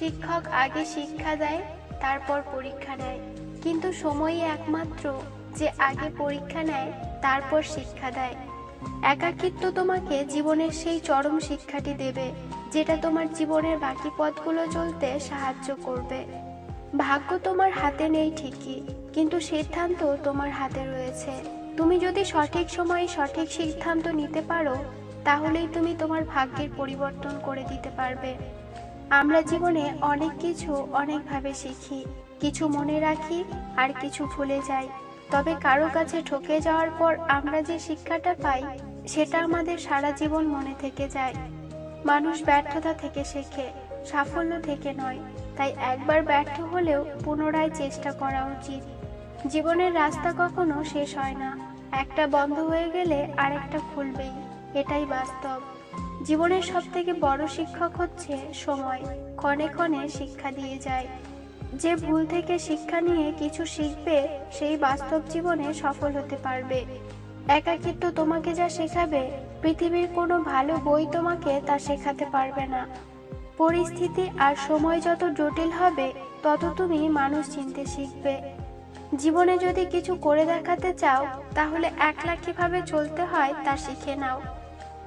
শিক্ষক আগে শিক্ষা দেয়, তারপর পরীক্ষা নেয়। কিন্তু সময়ই একমাত্র যে আগে পরীক্ষা নেয়, তারপর শিক্ষা দেয়। একাকিত্ব তোমাকে জীবনের সেই চরম শিক্ষাটি দেবে, যেটা তোমার জীবনের বাকি পথগুলো চলতে সাহায্য করবে। ভাগ্য তোমার হাতে নেই ঠিকই, কিন্তু সিদ্ধান্ত তোমার হাতে রয়েছে। তুমি যদি সঠিক সময়ে সঠিক সিদ্ধান্ত নিতে পারো, তাহলেই তুমি তোমার ভাগ্যের পরিবর্তন করে দিতে পারবে। আমরা জীবনে অনেক কিছু অনেকভাবে শিখি। কিছু মনে রাখি আর কিছু ভুলে যাই। তবে কারও কাছে ঠকে যাওয়ার পর আমরা যে শিক্ষাটা পাই, সেটা আমাদের সারা জীবন মনে থেকে যায়। মানুষ ব্যর্থতা থেকে শেখে, সাফল্য থেকে নয়। তাই একবার ব্যর্থ হলেও পুনরায় চেষ্টা করা উচিত। জীবনের রাস্তা কখনো শেষ হয় না। একটা বন্ধ হয়ে গেলে আরেকটা খুলবেই। এটাই বাস্তব। জীবনের সব থেকে বড় শিক্ষক হচ্ছে সময়। ক্ষণে ক্ষণে শিক্ষা দিয়ে যায়। যে ভুল থেকে শিক্ষা নিয়ে কিছু শিখবে, সেই বাস্তব জীবনে সফল হতে পারবে। একাকিত্ব তোমাকে যা শেখাবে, পৃথিবীর কোনো ভালো বই তোমাকে তা শেখাতে পারবে না। পরিস্থিতি আর সময় যত জটিল হবে, তত তুমি মানুষ চিনতে শিখবে। জীবনে যদি কিছু করে দেখাতে চাও, তাহলে একলা কীভাবে চলতে হয় তা শিখে নাও।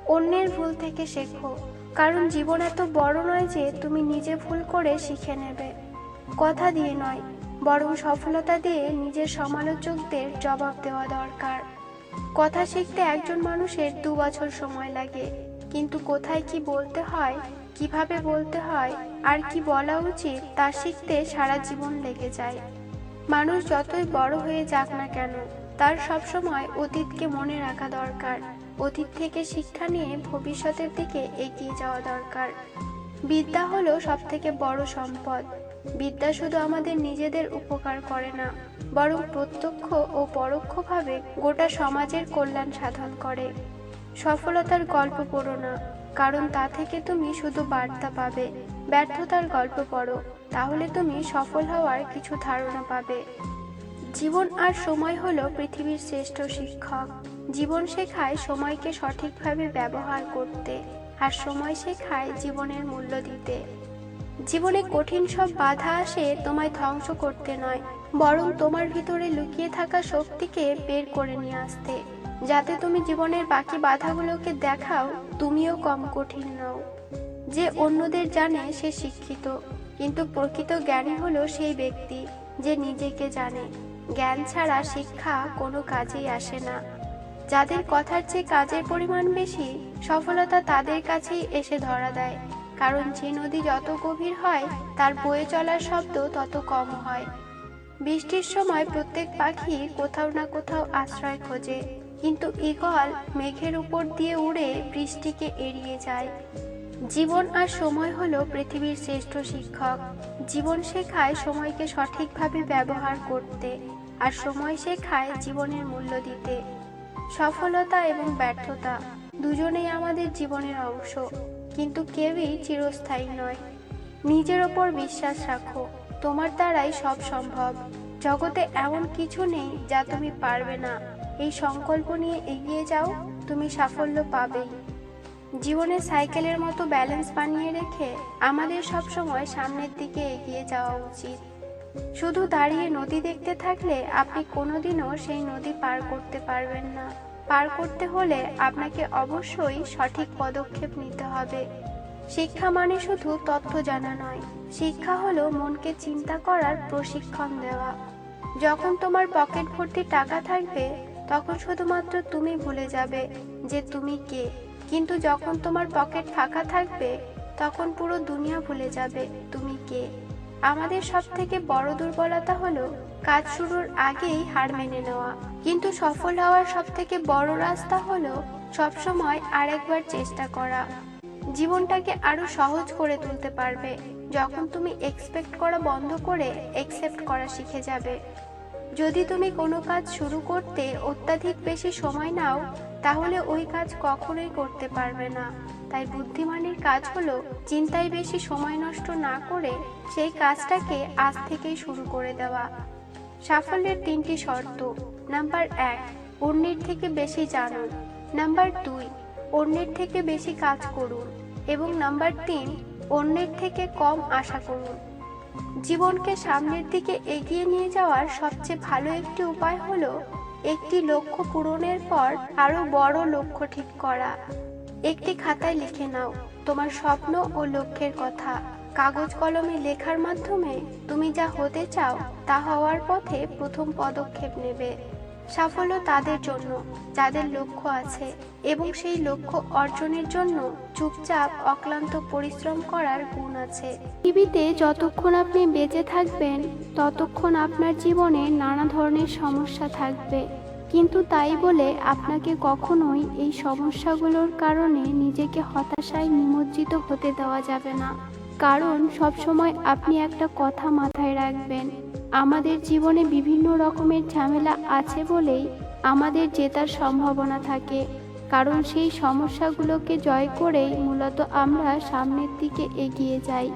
অন্যের ভুল থেকে শেখো। কারণ জীবন এত বড় নয় যে তুমি নিজে ভুল করে শিখে নেবে। কথা দিয়ে নয়, বরং সফলতা দিয়ে নিজের সমালোচকদের জবাব দেওয়া দরকার। কথা শিখতে একজন মানুষের দু বছর সময় লাগে, কিন্তু কোথায় কি বলতে হয়, কীভাবে বলতে হয়, আর কি বলা উচিত তা শিখতে সারা জীবন লেগে যায়। মানুষ যতই বড় হয়ে যাক না কেন, তার সবসময় অতীতকে মনে রাখা দরকার। অতীত থেকে শিক্ষা নিয়ে ভবিষ্যতের দিকে এগিয়ে যাওয়া দরকার। বিদ্যা হলো সব থেকে বড় সম্পদ। বিদ্যা শুধু আমাদের নিজেদের উপকার করে না, বরং প্রত্যক্ষ ও পরোক্ষভাবে গোটা সমাজের কল্যাণ সাধন করে। সফলতার গল্প পড়ো না, কারণ তা থেকে তুমি শুধু বার্তা পাবে। ব্যর্থতার গল্প পড়ো, তাহলে তুমি সফল হওয়ার কিছু ধারণা পাবে। জীবন আর সময় হলো পৃথিবীর শ্রেষ্ঠ শিক্ষক। জীবন শেখায় সময়কে সঠিকভাবে ব্যবহার করতে আর সময় শেখায় জীবনের মূল্য দিতে। জীবনে কঠিন সব বাধা আসে তোমায় ধ্বংস করতে নয়, বরং তোমার ভিতরে লুকিয়ে থাকা শক্তিকে বের করে নিয়ে আসতে। যাতে তুমি জীবনের বাকি বাধাগুলোকে দেখাও, তুমিও কম কঠিন নও। যে অন্যদের জানে সে শিক্ষিত, কিন্তু প্রকৃত জ্ঞানী হলো সেই ব্যক্তি যে নিজেকে জানে। জ্ঞান ছাড়া শিক্ষা কোনো কাজেই আসে না। যাদের কথার চেয়ে কাজের পরিমাণ বেশি, সফলতা তাদের কাছেই এসে ধরা দেয়। কারণ যে নদী যত গভীর হয়, তার বয়ে চলার শব্দ তত কম হয়। বৃষ্টির সময় প্রত্যেক পাখি কোথাও না কোথাও আশ্রয় খোঁজে। কিন্তু ঈগল মেঘের উপর দিয়ে উড়ে বৃষ্টিকে এড়িয়ে যায়। জীবন আর সময় হলো পৃথিবীর শ্রেষ্ঠ শিক্ষক। জীবন শেখায় সময়কে সঠিকভাবে ব্যবহার করতে, আর সময় শেখায় জীবনের মূল্য দিতে। সফলতা এবং ব্যর্থতা দুজনেই আমাদের জীবনের অংশ। কিন্তু কেউই চিরস্থায়ী নয়। নিজের ওপর বিশ্বাস রাখো, তোমার দ্বারাই সব সম্ভব। জগতে এমন কিছু নেই যা তুমি পারবে না। এই সংকল্প নিয়ে এগিয়ে যাও, তুমি সাফল্য পাবেই জীবনে সাইকেলের মতো ব্যালেন্স বানিয়ে রেখে আমাদের সব সময় সামনের দিকে এগিয়ে যাওয়া উচিত। শুধু দাঁড়িয়ে নদী দেখতে থাকলে আপনি কোনোদিনও সেই নদী পার করতে পারবেন না। পার করতে হলে আপনাকে অবশ্যই সঠিক পদক্ষেপ নিতে হবে। শিক্ষা মানে শুধু তথ্য জানা নয়, শিক্ষা হলো মনকে চিন্তা করার প্রশিক্ষণ দেওয়া। যখন তোমার পকেট ভর্তি টাকা থাকবে, তখন শুধুমাত্র তুমি ভুলে যাবে যে তুমি কে। কিন্তু যখন তোমার পকেট ফাঁকা থাকবে, তখন পুরো দুনিয়া ভুলে যাবে তুমি কে। আমাদের সব থেকে বড় দুর্বলতা হলো কাজ শুরুর আগেই হার মেনে নেওয়া। কিন্তু সফল হওয়ার সব থেকে বড় রাস্তা হলো সবসময় আরেকবার চেষ্টা করা। জীবনটাকে আরও সহজ করে তুলতে পারবে। যখন তুমি এক্সপেক্ট করা বন্ধ করে একসেপ্ট করা শিখে যাবে। যদি তুমি কোনো কাজ শুরু করতে অত্যাধিক বেশি সময় নাও, তাহলে ওই কাজ কখনোই করতে পারবে না। তাই বুদ্ধিমানের কাজ হলো চিন্তায় বেশি সময় নষ্ট না করে সেই কাজটাকে আজ থেকেই শুরু করে দেওয়া। সাফল্যের তিনটি শর্ত। নাম্বার এক, অন্যের থেকে বেশি জানুন। নাম্বার দুই, অন্যের থেকে বেশি কাজ করুন। এবং নাম্বার তিন, অন্যের থেকে কম আশা করুন। জীবনকে সামনের দিকে এগিয়ে নিয়ে যাওয়ার সবচেয়ে ভালো একটি উপায় হলো একটি লক্ষ্য পূরণের পর আরও বড় লক্ষ্য ঠিক করা। একটি খাতায় লিখে নাও, তোমার স্বপ্ন ও লক্ষ্যের কথা। কাগজ কলমে লেখার মাধ্যমে তুমি যা হতে চাও তা হওয়ার পথে প্রথম পদক্ষেপ নেবে। সাফল্য তাদের জন্য, যাদের লক্ষ্য আছে, এবং সেই লক্ষ্য অর্জনের জন্য চুপচাপ অক্লান্ত পরিশ্রম করার গুণ আছে। পৃথিবীতে যতক্ষণ আপনি বেঁচে থাকবেন, ততক্ষণ আপনার জীবনে নানা ধরনের সমস্যা থাকবে। কিন্তু তাই বলে আপনাকে কখনোই এই সমস্যাগুলোর কারণে নিজেকে হতাশায় নিমজ্জিত হতে দেওয়া যাবে না। কারণ সবসময় আপনি একটা কথা মাথায় রাখবেন। আমাদের জীবনে বিভিন্ন রকমের ঝামেলা আছে বলেই আমাদের জেতার সম্ভাবনা থাকে। কারণ সেই সমস্যাগুলোকে জয় করেই মূলত আমরা সামনের দিকে এগিয়ে যাই।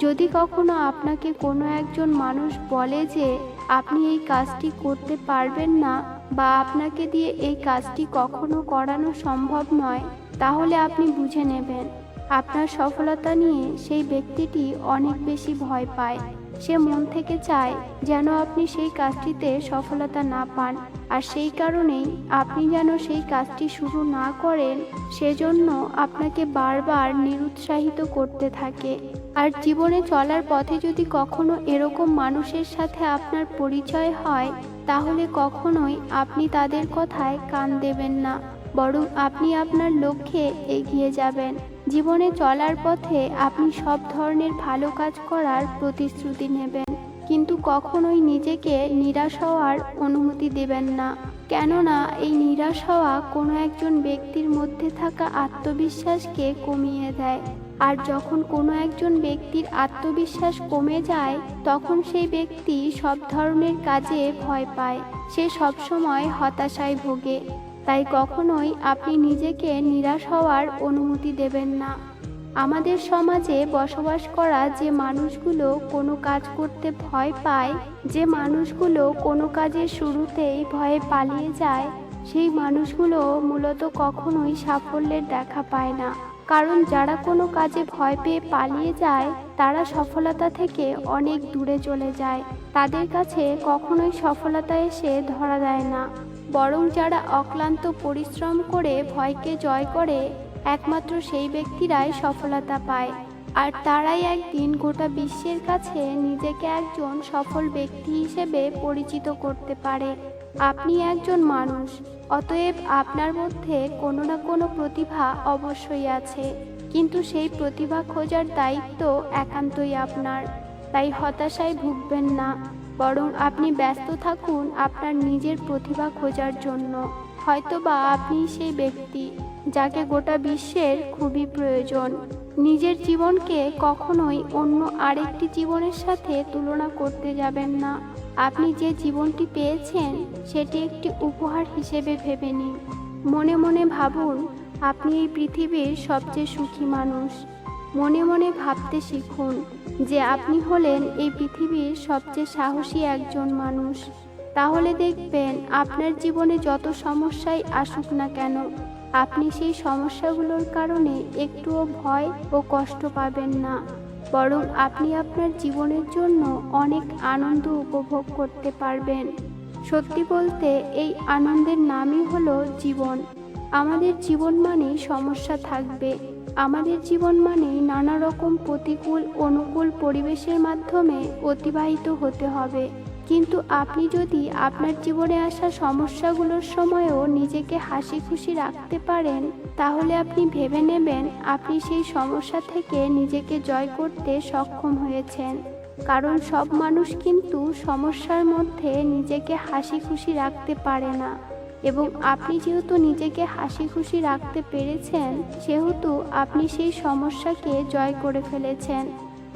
যদি কখনো আপনাকে কোনো একজন মানুষ বলে যে, আপনি এই কাজটি করতে পারবেন না বা আপনাকে দিয়ে এই কাজটি কখনো করানো সম্ভব নয়, তাহলে আপনি বুঝে নেবেন। আপনার সফলতা নিয়ে সেই ব্যক্তিটি অনেক বেশি ভয় পায়। সে মন থেকে চায় যেন আপনি সেই কাজটিতে সফলতা না পান আর সেই কারণেই আপনি যেন সেই কাজটি শুরু না করেন, সেজন্য আপনাকে বারবার নিরুৎসাহিত করতে থাকে। আর জীবনে চলার পথে যদি কখনো এরকম মানুষের সাথে আপনার পরিচয় হয়, তাহলে কখনোই আপনি তাদের কথায় কান দেবেন না, বরং আপনি আপনার লক্ষ্যে এগিয়ে যাবেন। জীবনে চলার পথে আপনি সব ধরনের ভালো কাজ করার প্রতিশ্রুতি নেবেন, কিন্তু কখনোই নিজেকে নিরাশ হওয়ার অনুমতি দেবেন না। কেননা, এই নিরাশ হওয়া কোনো একজন ব্যক্তির মধ্যে থাকা আত্মবিশ্বাসকে কমিয়ে দেয়। আর যখন কোনো একজন ব্যক্তির আত্মবিশ্বাস কমে যায়, তখন সেই ব্যক্তি সব ধরনের কাজে ভয় পায়। সে সবসময় হতাশায় ভোগে। তাই কখনোই আপনি নিজেকে নিরাশ হওয়ার অনুমতি দেবেন না। আমাদের সমাজে বসবাস করা যে মানুষগুলো কোনো কাজ করতে ভয় পায়, যে মানুষগুলো কোনো কাজের শুরুতেই ভয়ে পালিয়ে যায়, সেই মানুষগুলো মূলত কখনোই সাফল্যের দেখা পায় না। কারণ যারা কোনো কাজে ভয় পেয়ে পালিয়ে যায়, তারা সফলতা থেকে অনেক দূরে চলে যায়। তাদের কাছে কখনোই সফলতা এসে ধরা দেয় না। বরং যারা অক্লান্ত পরিশ্রম করে ভয়কে জয় করে, একমাত্র সেই ব্যক্তিরাই সফলতা পায়। আর তারাই একদিন গোটা বিশ্বের কাছে নিজেকে একজন সফল ব্যক্তি হিসেবে পরিচিত করতে পারে। আপনি একজন মানুষ, অতএব আপনার মধ্যে কোনো না কোনো প্রতিভা অবশ্যই আছে। কিন্তু সেই প্রতিভা খোঁজার দায়িত্ব একান্তই আপনার। তাই হতাশায় ভুগবেন না। বরং আপনি ব্যস্ত থাকুন আপনার নিজের প্রতিভা খোঁজার জন্য। হয়তোবা আপনি সেই ব্যক্তি যাকে গোটা বিশ্বের খুবই প্রয়োজন। নিজের জীবনকে কখনোই অন্য আরেকটি জীবনের সাথে তুলনা করতে যাবেন না। আপনি যে জীবনটি পেয়েছেন, সেটি একটি উপহার হিসেবে ভেবে নিন। মনে মনে ভাবুন, আপনি এই পৃথিবীর সবচেয়ে সুখী মানুষ। মনে মনে ভাবতে শিখুন যে আপনি হলেন এই পৃথিবীর সবচেয়ে সাহসী একজন মানুষ। তাহলে দেখবেন আপনার জীবনে যত সমস্যাই আসুক না কেন, আপনি সেই সমস্যাগুলোর কারণে একটুও ভয় ও কষ্ট পাবেন না। বরং আপনি আপনার জীবনের জন্য অনেক আনন্দ উপভোগ করতে পারবেন। সত্যি বলতে এই আনন্দের নামই হলো জীবন। আমাদের জীবন মানে সমস্যা থাকবে। আমাদের জীবন মানে নানা রকম প্রতিকূল, অনুকূল পরিবেশের মাধ্যমে অতিবাহিত হতে হবে। কিন্তু আপনি যদি আপনার জীবনে আসা সমস্যাগুলোর সময়ও নিজেকে হাসি খুশি রাখতে পারেন, তাহলে আপনি ভেবে নেবেন আপনি সেই সমস্যা থেকে নিজেকে জয় করতে সক্ষম হয়েছেন। কারণ সব মানুষ কিন্তু সমস্যার মধ্যে নিজেকে হাসি খুশি রাখতে পারে না। এবং আপনি যেহেতু নিজেকে হাসি খুশি রাখতে পেরেছেন, সেহেতু আপনি সেই সমস্যাকে জয় করে ফেলেছেন।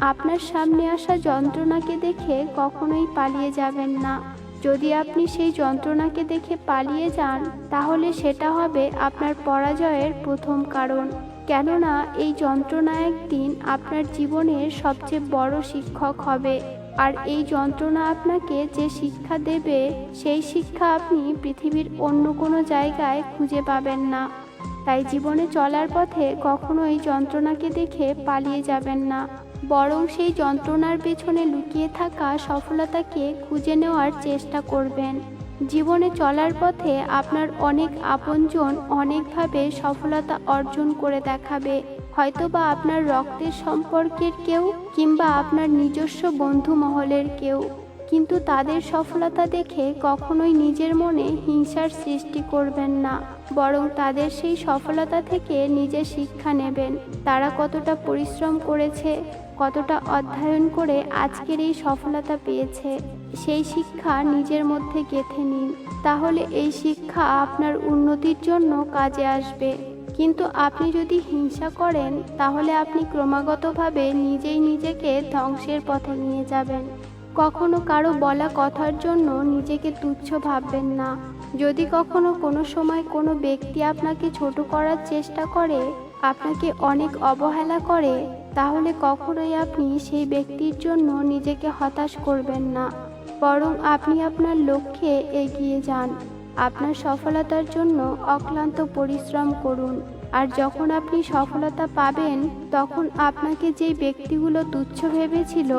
আপনার সামনে আসা যন্ত্রণাকে দেখে কখনোই পালিয়ে যাবেন না। যদি আপনি সেই যন্ত্রণাকে দেখে পালিয়ে যান, তাহলে সেটা হবে আপনার পরাজয়ের প্রথম কারণ। কেননা, এই যন্ত্রণা একদিন আপনার জীবনের সবচেয়ে বড় শিক্ষক হবে। আর এই যন্ত্রণা আপনাকে যে শিক্ষা দেবে, সেই শিক্ষা আপনি পৃথিবীর অন্য কোনো জায়গায় খুঁজে পাবেন না। তাই জীবনে চলার পথে কখনো এই যন্ত্রণাকে দেখে পালিয়ে যাবেন না। বরং সেই যন্ত্রণার পেছনে লুকিয়ে থাকা সফলতাকে খুঁজে নেওয়ার চেষ্টা করবেন। জীবনে চলার পথে আপনার অনেক আপনজন অনেকভাবে সফলতা অর্জন করে দেখাবে। হয়তোবা আপনার রক্তের সম্পর্কের কেউ কিংবা আপনার নিজস্ব বন্ধু মহলের কেউ। কিন্তু তাদের সফলতা দেখে কখনোই নিজের মনে হিংসার সৃষ্টি করবেন না। বরং তাদের সেই সফলতা থেকে নিজে শিক্ষা নেবেন। তারা কতটা পরিশ্রম করেছে, কতটা অধ্যয়ন করে আজকের এই সফলতা পেয়েছে। সেই শিক্ষা নিজের মধ্যে গেঁথে নিন। তাহলে এই শিক্ষা আপনার উন্নতির জন্য কাজে আসবে। কিন্তু আপনি যদি হিংসা করেন, তাহলে আপনি ক্রমাগতভাবে নিজেই নিজেকে ধ্বংসের পথে নিয়ে যাবেন। কখনো কারও বলা কথার জন্য নিজেকে তুচ্ছ ভাববেন না। যদি কখনো কোনো সময় কোনো ব্যক্তি আপনাকে ছোট করার চেষ্টা করে, আপনাকে অনেক অবহেলা করে, তাহলে কখনোই আপনি সেই ব্যক্তির জন্য নিজেকে হতাশ করবেন না। বরং আপনি আপনার লক্ষ্যে এগিয়ে যান। আপনার সফলতার জন্য অক্লান্ত পরিশ্রম করুন। আর যখন আপনি সফলতা পাবেন, তখন আপনাকে যেই ব্যক্তিগুলো তুচ্ছ ভেবেছিল,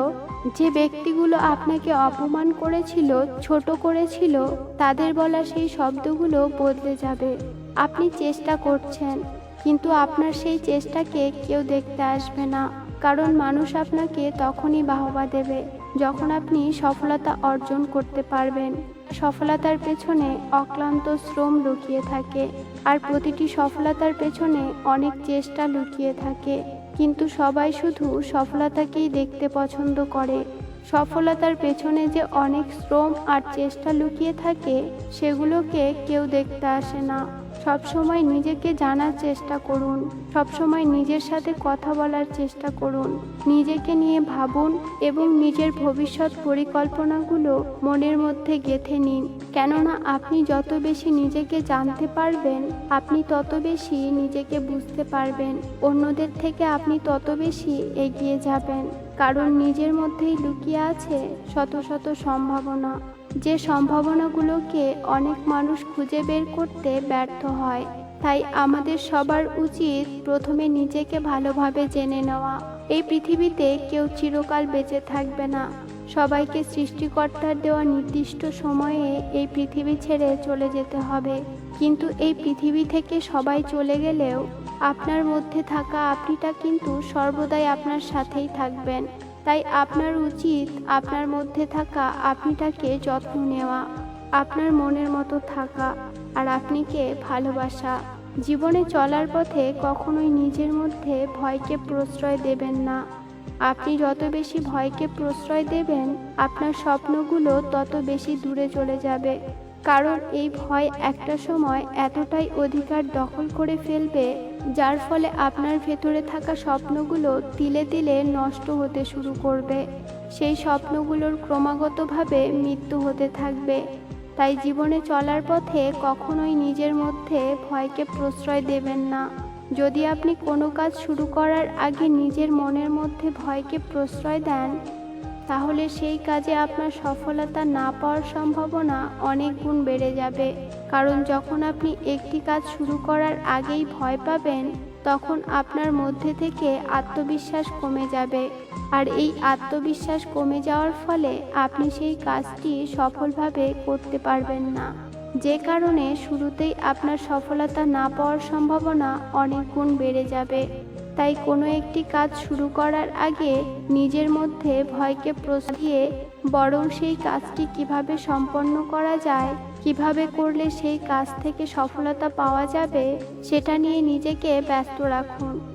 যে ব্যক্তিগুলো আপনাকে অপমান করেছিল, ছোট করেছিল, তাদের বলা সেই শব্দগুলো বদলে যাবে। আপনি চেষ্টা করছেন, কিন্তু আপনার সেই চেষ্টাকে কেউ দেখতে আসবে না, কারণ মানুষ আপনাকে তখনই বাহবা দেবে। যখন আপনি সফলতা অর্জন করতে পারবেন, সফলতার পেছনে অক্লান্ত শ্রম লুকিয়ে থাকে আর প্রতিটি সফলতার পেছনে অনেক চেষ্টা লুকিয়ে থাকে। কিন্তু সবাই শুধু সফলতাকেই দেখতে পছন্দ করে। সফলতার পেছনে যে অনেক শ্রম আর চেষ্টা লুকিয়ে থাকে, সেগুলোকে কেউ দেখতে আসে না। সবসময় নিজেকে জানার চেষ্টা করুন। সবসময় নিজের সাথে কথা বলার চেষ্টা করুন। নিজেকে নিয়ে ভাবুন এবং নিজের ভবিষ্যৎ পরিকল্পনাগুলো মনের মধ্যে গেঁথে নিন। কেননা আপনি যত বেশি নিজেকে জানতে পারবেন, আপনি তত বেশি নিজেকে বুঝতে পারবেন। অন্যদের থেকে আপনি তত বেশি এগিয়ে যাবেন। কারণ নিজের মধ্যেই লুকিয়ে আছে শত শত সম্ভাবনা। যে সম্ভাবনাগুলোকে অনেক মানুষ খুঁজে বের করতে ব্যর্থ হয়। তাই আমাদের সবার উচিত প্রথমে নিজেকে ভালোভাবে জেনে নেওয়া। এই পৃথিবীতে কেউ চিরকাল বেঁচে থাকবে না। সবাইকে সৃষ্টিকর্তার দেওয়া নির্দিষ্ট সময়ে এই পৃথিবী ছেড়ে চলে যেতে হবে। কিন্তু এই পৃথিবী থেকে সবাই চলে গেলেও আপনার মধ্যে থাকা আপনিটা কিন্তু সর্বদাই আপনার সাথেই থাকবেন। তাই আপনার উচিত আপনার মধ্যে থাকা আপনিটাকে যত্ন নেওয়া, আপনার মনের মতো থাকা আর আপনিকে ভালোবাসা। জীবনে চলার পথে কখনোই নিজের মধ্যে ভয়কে প্রশ্রয় দেবেন না। আপনি যত বেশি ভয়কে প্রশ্রয় দেবেন, আপনার স্বপ্নগুলো তত বেশি দূরে চলে যাবে। কারণ এই ভয় একটা সময় এতটাই অধিকার দখল করে ফেলবে যার ফলে আপনার ভেতরে থাকা স্বপ্নগুলো তিলে তিলে নষ্ট হতে শুরু করবে। সেই স্বপ্নগুলোর ক্রমাগতভাবে মৃত্যু হতে থাকবে। তাই জীবনে চলার পথে কখনোই নিজের মধ্যে ভয়কে প্রশ্রয় দেবেন না। যদি আপনি কোনো কাজ শুরু করার আগে নিজের মনের মধ্যে ভয়কে প্রশ্রয় দেন তাহলে সেই কাজে আপনার সফলতা না পাওয়ার সম্ভাবনা অনেক গুণ বেড়ে যাবে। কারণ যখন আপনি একটি কাজ শুরু করার আগেই ভয় পাবেন, তখন আপনার মধ্যে থেকে আত্মবিশ্বাস কমে যাবে। আর এই আত্মবিশ্বাস কমে যাওয়ার ফলে আপনি সেই কাজটি সফলভাবে করতে পারবেন না। যে কারণে শুরুতেই আপনার সফলতা না পাওয়ার সম্ভাবনা অনেক গুণ বেড়ে যাবে। তাই কোনো একটি কাজ শুরু করার আগে নিজের মধ্যে ভয়কে প্রশ্ন দিয়ে বরং সেই কাজটি কীভাবে সম্পন্ন করা যায়, কীভাবে করলে সেই কাজ থেকে সফলতা পাওয়া যাবে, সেটা নিয়ে নিজেকে ব্যস্ত রাখুন।